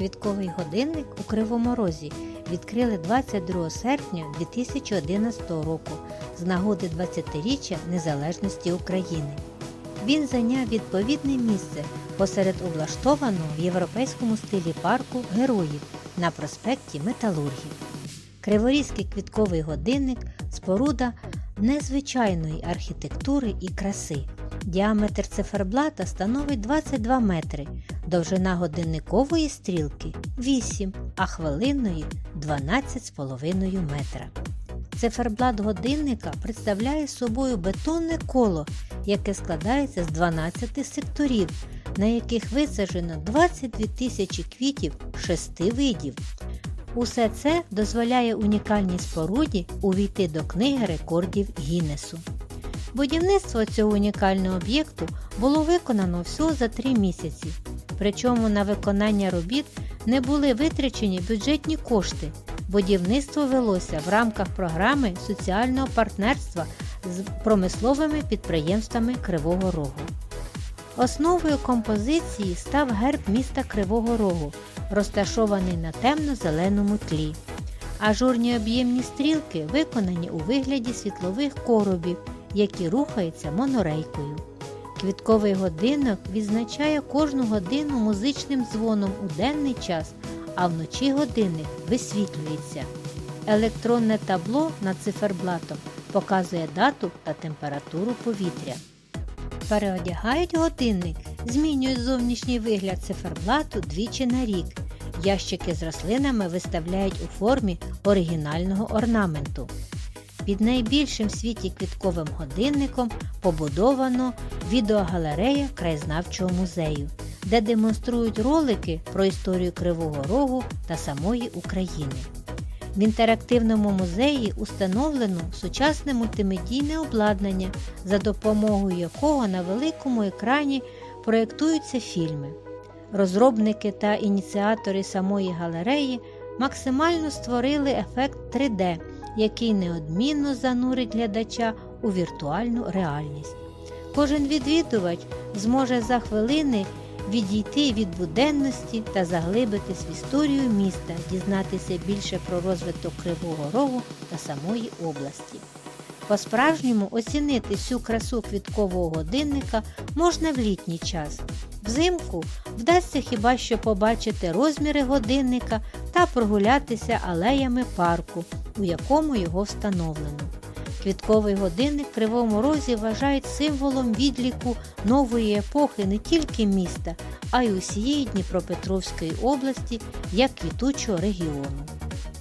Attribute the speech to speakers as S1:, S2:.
S1: Квітковий годинник у Кривому Розі відкрили 22 серпня 2011 року з нагоди 20-річчя Незалежності України. Він зайняв відповідне місце посеред облаштованого в європейському стилі парку героїв на проспекті Металургів. Криворізький квітковий годинник споруда незвичайної архітектури і краси. Діаметр циферблата становить 22 метри, довжина годинникової стрілки 8, а хвилинної 12,5 метра. Циферблат годинника представляє собою бетонне коло, яке складається з 12 секторів, на яких висаджено 22 тисячі квітів 6 видів. Усе це дозволяє унікальній споруді увійти до книги рекордів Гіннесу. Будівництво цього унікального об'єкту було виконано всього за три місяці, причому на виконання робіт не були витрачені бюджетні кошти. Будівництво велося в рамках програми соціального партнерства з промисловими підприємствами Кривого Рогу. Основою композиції став герб міста Кривого Рогу, розташований на темно-зеленому тлі. Ажурні об'ємні стрілки виконані у вигляді світлових коробів, які рухаються монорейкою. Квітковий годинник відзначає кожну годину музичним дзвоном у денний час, а вночі годинник висвітлюється. Електронне табло над циферблатом показує дату та температуру повітря. Переодягають годинник, змінюють зовнішній вигляд циферблату двічі на рік. Ящики з рослинами виставляють у формі оригінального орнаменту. Під найбільшим в світі квітковим годинником побудовано відеогалерея краєзнавчого музею, де демонструють ролики про історію Кривого Рогу та самої України. В інтерактивному музеї установлено сучасне мультимедійне обладнання, за допомогою якого на великому екрані проєктуються фільми. Розробники та ініціатори самої галереї максимально створили ефект 3D, який неодмінно занурить глядача у віртуальну реальність. Кожен відвідувач зможе за хвилини відійти від буденності та заглибитись в історію міста, дізнатися більше про розвиток Кривого Рогу та самої області. По-справжньому оцінити всю красу квіткового годинника можна в літній час. Взимку вдасться хіба що побачити розміри годинника та прогулятися алеями парку, у якому його встановлено. Квітковий годинник в Кривому Розі вважають символом відліку нової епохи не тільки міста, а й усієї Дніпропетровської області як квітучого регіону.